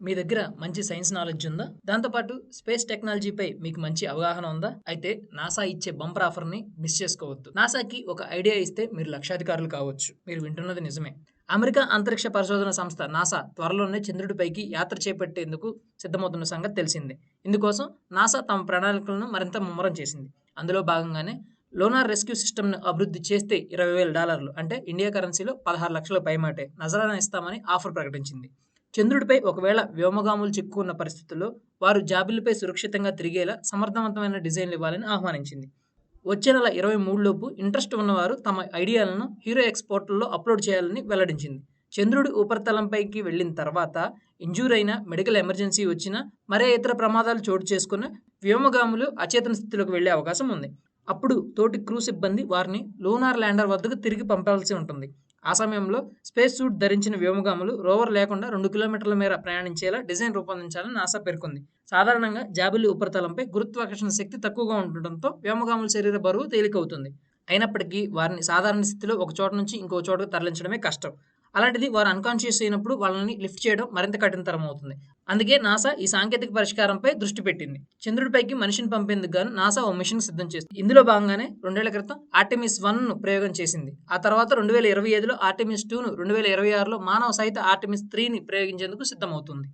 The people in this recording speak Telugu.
మీ దగ్గర మంచి సైన్స్ నాలెడ్జ్ ఉందా? దాంతోపాటు స్పేస్ టెక్నాలజీపై మీకు మంచి అవగాహన ఉందా? అయితే నాసా ఇచ్చే బంపర్ ఆఫర్ని మిస్ చేసుకోవద్దు. నాసాకి ఒక ఐడియా ఇస్తే మీరు లక్షాధికారులు కావచ్చు. మీరు వింటున్నది నిజమే. అమెరికా అంతరిక్ష పరిశోధన సంస్థ నాసా త్వరలోనే చంద్రుడిపైకి యాత్ర చేపట్టేందుకు సిద్ధమవుతున్న సంగతి తెలిసిందే. ఇందుకోసం నాసా తమ ప్రణాళికలను మరింత ముమ్మరం చేసింది. అందులో భాగంగానే లోనార్ రెస్క్యూ సిస్టమ్ను అభివృద్ధి చేస్తే ఇరవై వేల డాలర్లు అంటే ఇండియా కరెన్సీలో పదహారు లక్షల పైమాటే నజరానా ఇస్తామని ఆఫర్ ప్రకటించింది. చంద్రుడిపై ఒకవేళ వ్యోమగాములు చిక్కుకున్న పరిస్థితుల్లో వారు జాబిల్లిపై సురక్షితంగా తిరిగేలా సమర్థవంతమైన డిజైన్లు ఇవ్వాలని ఆహ్వానించింది. వచ్చే నెల ఇరవై మూడులోపు ఇంట్రెస్ట్ ఉన్నవారు తమ ఐడియాలను హీరో ఎక్స్పోర్ట్లలో అప్లోడ్ చేయాలని వెల్లడించింది. చంద్రుడి ఉపరితలంపైకి వెళ్ళిన తర్వాత ఇంజూర్ అయిన మెడికల్ ఎమర్జెన్సీ వచ్చినా మరే ఇతర ప్రమాదాలు చోటు చేసుకున్న వ్యోమగాములు అచేతన స్థితిలోకి వెళ్ళే అవకాశం ఉంది. అప్పుడు తోటి క్రూ సిబ్బంది వారిని లూనార్ ల్యాండర్ వద్దకు తిరిగి పంపాల్సి ఉంటుంది. ఆ సమయంలో స్పేస్ సూట్ ధరించిన వ్యోమగాములు రోవర్ లేకుండా రెండు కిలోమీటర్ల మేర ప్రయాణించేలా డిజైన్ రూపొందించాలని నాసా పేర్కొంది. సాధారణంగా జాబిలి ఉపరితలంపై గురుత్వాకర్షణ శక్తి తక్కువగా ఉండటంతో వ్యోమగాముల శరీర బరువు తేలికవుతుంది. అయినప్పటికీ వారిని సాధారణ స్థితిలో ఒక చోట నుంచి ఇంకో చోటకు తరలించడమే కష్టం. అలాంటిది వారు అన్కాన్షియస్ అయినప్పుడు వాళ్ళని లిఫ్ట్ చేయడం మరింత కఠినతరం అవుతుంది. అందుకే నాసా ఈ సాంకేతిక పరిష్కారంపై దృష్టి పెట్టింది. చంద్రుడిపైకి మనిషిని పంపేందుకు గాను నాసా ఓ మిషన్ సిద్ధం చేసింది. ఇందులో భాగంగానే రెండేళ్ళ క్రితం ఆర్టెమిస్ వన్ను ప్రయోగం చేసింది. ఆ తర్వాత రెండు వేల ఇరవై ఐదులో ఆర్టెమిస్ టూను రెండు వేల ఇరవై ఆరులో మానవ సహిత ఆర్టెమిస్ త్రీని ప్రయోగించేందుకు సిద్ధమవుతుంది.